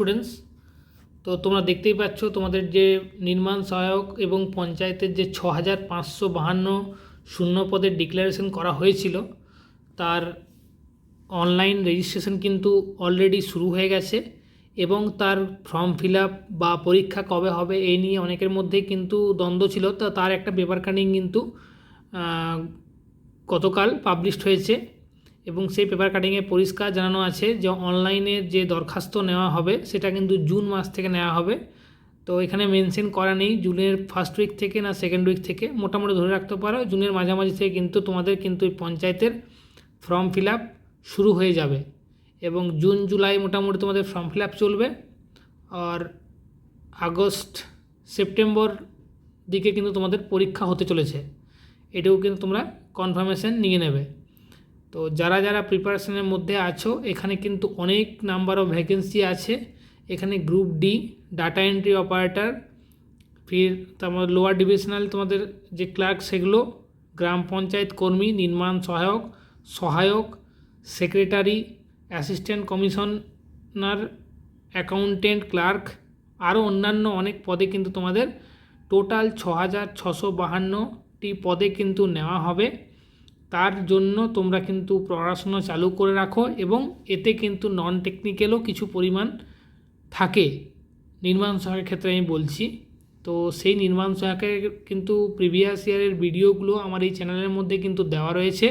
Students তো তোমরা দেখতেই পাচ্ছ তোমাদের যে নির্মাণ সহায়ক এবং পঞ্চায়েতের যে ছ হাজার পাঁচশো বাহান্ন শূন্য পদের ডিক্লারেশন করা হয়েছিল, তার অনলাইন রেজিস্ট্রেশন কিন্তু অলরেডি শুরু হয়ে গেছে এবং তার ফর্ম ফিল বা পরীক্ষা কবে হবে এই নিয়ে অনেকের মধ্যেই কিন্তু দ্বন্দ্ব ছিল। তা, তার একটা পেপার কাটিং কিন্তু গতকাল পাবলিশড হয়েছে। এবং সেই পেপার কাটিংয়ে পরিষ্কার জানানো আছে যে অনলাইনে যে দরখাস্ত নেওয়া হবে, সেটা কিন্তু জুন মাস থেকে নেওয়া হবে। তো এখানে মেনশন করা নেই, জুনের ফার্স্ট উইক থেকে না সেকেন্ড উইক থেকে। মোটামুটি ধরে রাখতে পারো, জুনের মাঝামাঝি থেকে কিন্তু তোমাদের কিন্তু পঞ্চায়েতের ফর্ম ফিল আপ শুরু হয়ে যাবে। এবং জুন, জুলাই মোটামুটি তোমাদের ফর্ম ফিল আপ চলবে। আর আগস্ট, সেপ্টেম্বর দিকে কিন্তু তোমাদের পরীক্ষা হতে চলেছে। এটাও কিন্তু তোমরা কনফার্মেশন নিয়ে নেবে। তো যারা যারা প্রিপারেশনের মধ্যে আছো, এখানে কিন্তু অনেক নাম্বার অফ ভ্যাকেন্সি আছে। এখানে group D data entry operator ফির তারপর লোয়ার ডিভিশনাল তোমাদের যে ক্লার্ক সেগুলো, গ্রাম পঞ্চায়েত কর্মী, নির্মাণ সহায়ক সহায়ক secretary assistant commissioner accountant clerk আরও অন্যান্য অনেক পদে কিন্তু তোমাদের টোটাল ছ হাজার ছশো বাহান্নটি পদে কিন্তু নেওয়া হবে। তার জন্য তোমরা কিন্তু পড়াশোনা চালু করে রাখো এবং এতে কিন্তু নন টেকনিক্যালও কিছু পরিমাণ থাকে। নির্মাণ সহায়কের ক্ষেত্রে আমি বলছি। তো সেই নির্মাণ সহায়কের কিন্তু প্রিভিয়াস ইয়ারের ভিডিওগুলো আমার এই চ্যানেলের মধ্যে কিন্তু দেওয়া রয়েছে।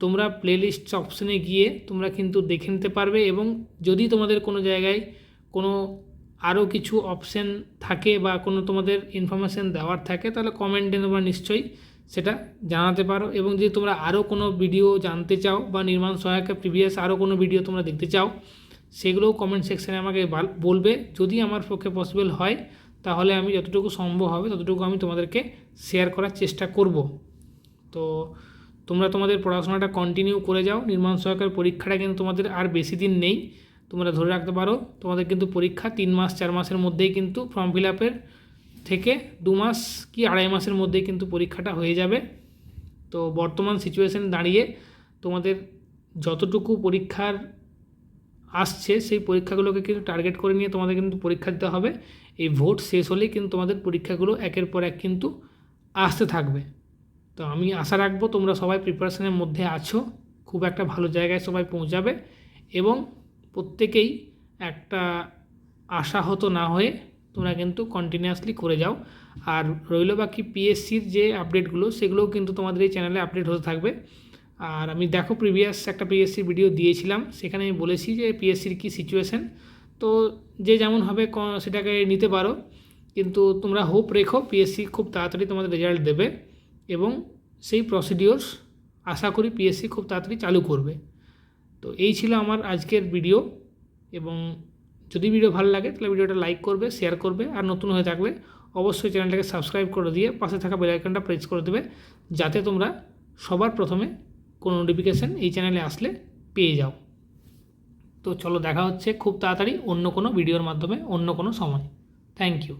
তোমরা প্লেলিস্ট অপশনে গিয়ে তোমরা কিন্তু দেখে নিতে পারবে এবং যদি তোমাদের কোনো জায়গায় কোনো আরও কিছু অপশন থাকে বা কোনো তোমাদের ইনফরমেশান দেওয়ার থাকে, তাহলে কমেন্টে তোমরা নিশ্চয়ই সেটা জানাতে পারো এবং যদি তোমরা আরও কোনো ভিডিও জানতে চাও বা নির্মাণ সহায়কের প্রিভিয়াস আরও কোনো ভিডিও তোমরা দেখতে চাও, সেগুলোও কমেন্ট সেকশানে আমাকে বলবে। যদি আমার পক্ষে পসিবল হয়, তাহলে আমি যতটুকু সম্ভব হবে, ততটুকু আমি তোমাদেরকে শেয়ার করার চেষ্টা করব। তো তোমরা তোমাদের পড়াশোনাটা কন্টিনিউ করে যাও। নির্মাণ সহায়কের পরীক্ষাটা কিন্তু তোমাদের আর বেশি দিন নেই। তোমরা ধরে রাখতে পারো। তোমাদের কিন্তু পরীক্ষা তিন মাস, চার মাসের মধ্যেই কিন্তু ফর্ম ফিল আপের থেকে দু মাস কি আড়াই মাসের মধ্যেই কিন্তু পরীক্ষাটা হয়ে যাবে। তো বর্তমান সিচুয়েশান দাঁড়িয়ে তোমাদের যতটুকু পরীক্ষার আসছে, সেই পরীক্ষাগুলোকে কিন্তু টার্গেট করে নিয়ে তোমাদের কিন্তু পরীক্ষা দিতে হবে। এই ভোট শেষ হলেই কিন্তু তোমাদের পরীক্ষাগুলো একের পর এক কিন্তু আসতে থাকবে। তো আমি আশা রাখব তোমরা সবাই প্রিপারেশনের মধ্যে আছো, খুব একটা ভালো জায়গায় সবাই পৌঁছাবে এবং প্রত্যেকেই একটা আশাহত না হয়ে তোমরা কিন্তু কন্টিনিউয়াসলি করে যাও। আর রইল বাকি পিএসসির যে আপডেটগুলো সেগুলোও কিন্তু তোমাদের এই চ্যানেলে আপডেট হতে থাকবে। আর আমি দেখো প্রিভিয়াস একটা পিএসসির ভিডিও দিয়েছিলাম, সেখানে আমি বলেছি যে পিএসসির কী সিচুয়েশান তো যে যেমন হবে সেটাকে নিতে পারো। কিন্তু তোমরা হোপ রেখো পিএসসি খুব তাড়াতাড়ি তোমাদের রেজাল্ট দেবে এবং সেই প্রসিডিওর্স আশা করি পিএসসি খুব তাড়াতাড়ি চালু করবে। তো এই ছিল আমার আজকের ভিডিও এবং যদি ভিডিও ভালো লাগে, তাহলে ভিডিওটা লাইক করবে শেয়ার করবে, আর নতুন হয়ে থাকলে অবশ্যই চ্যানেলটাকে সাবস্ক্রাইব করে দিয়ে পাশে থাকা বেলাইকনটা প্রেস করে দেবে, যাতে তোমরা সবার প্রথমে কোনো নোটিফিকেশান এই চ্যানেলে আসলে পেয়ে যাও। তো চলো দেখা হচ্ছে খুব তাড়াতাড়ি অন্য কোনো ভিডিওর মাধ্যমে, অন্য কোনো সময়। Thank you